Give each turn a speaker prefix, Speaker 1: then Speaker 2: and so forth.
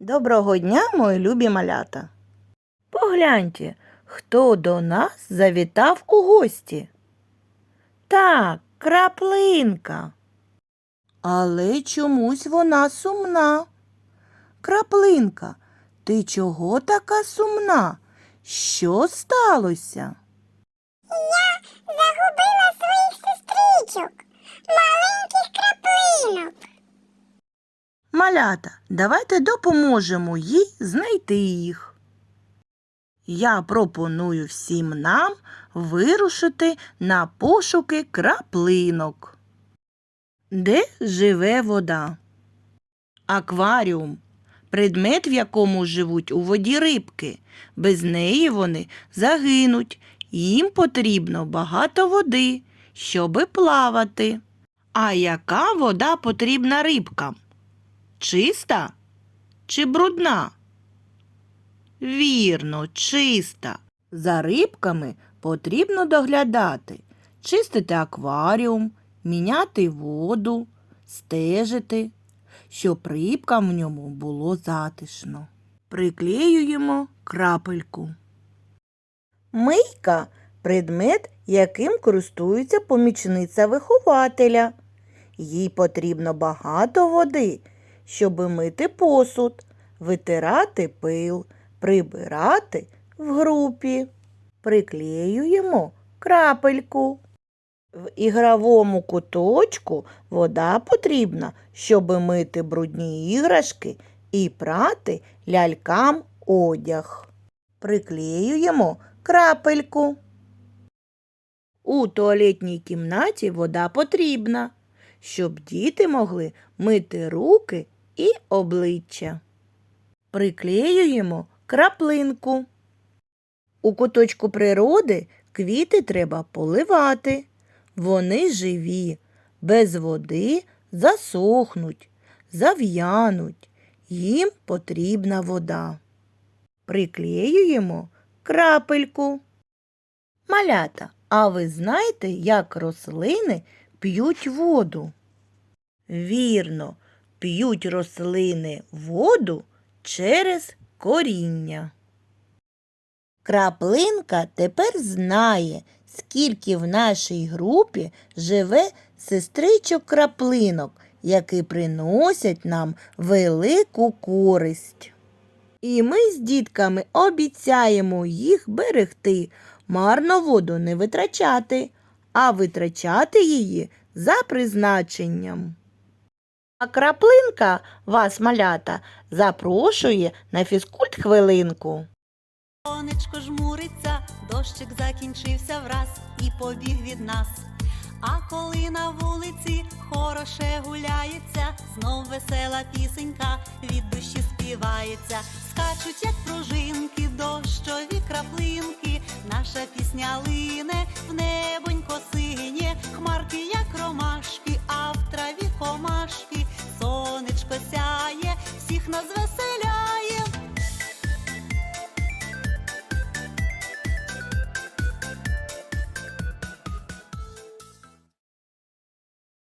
Speaker 1: Доброго дня, мої любі малята. Погляньте, хто до нас завітав у гості. Так, краплинка. Але чомусь вона сумна. Краплинка, ти чого така сумна? Що сталося?
Speaker 2: Я загубила своїх сестричок, маленьких краплинок.
Speaker 1: Малята, давайте допоможемо їй знайти їх. Я пропоную всім нам вирушити на пошуки краплинок. Де живе вода? Акваріум предмет, в якому живуть у воді рибки. Без неї вони загинуть. Їм потрібно багато води, щоби плавати. А яка вода потрібна рибкам? Чиста чи брудна? Вірно, чиста. За рибками потрібно доглядати, чистити акваріум, міняти воду, стежити, щоб рибкам в ньому було затишно. Приклеюємо крапельку. Мийка предмет, яким користується помічниця вихователя. Їй потрібно багато води, щоб мити посуд, витирати пил, прибирати в групі. Приклеюємо крапельку. В ігровому куточку вода потрібна, щоб мити брудні іграшки і прати лялькам одяг. Приклеюємо крапельку. У туалетній кімнаті вода потрібна, щоб діти могли мити руки і обличчя. Приклеюємо краплинку. У куточку природи квіти треба поливати. Вони живі, без води засохнуть, зав'януть. Їм потрібна вода. Приклеюємо крапельку. Малята, а ви знаєте, як рослини п'ють воду? Вірно, п'ють рослини воду через коріння. Краплинка тепер знає, скільки в нашій групі живе сестричок краплинок, які приносять нам велику користь. І ми з дітками обіцяємо їх берегти, марно воду не витрачати, а витрачати її за призначенням. А краплинка вас, малята, запрошує на фізкульт хвилинку.
Speaker 3: Сонечко жмуриться, дощик закінчився враз і побіг від нас. А коли на вулиці хороше гуляється, знов весела пісенька від душі співається, скачуть, як пружинки, дощові краплинки, наша пісня лине в небонько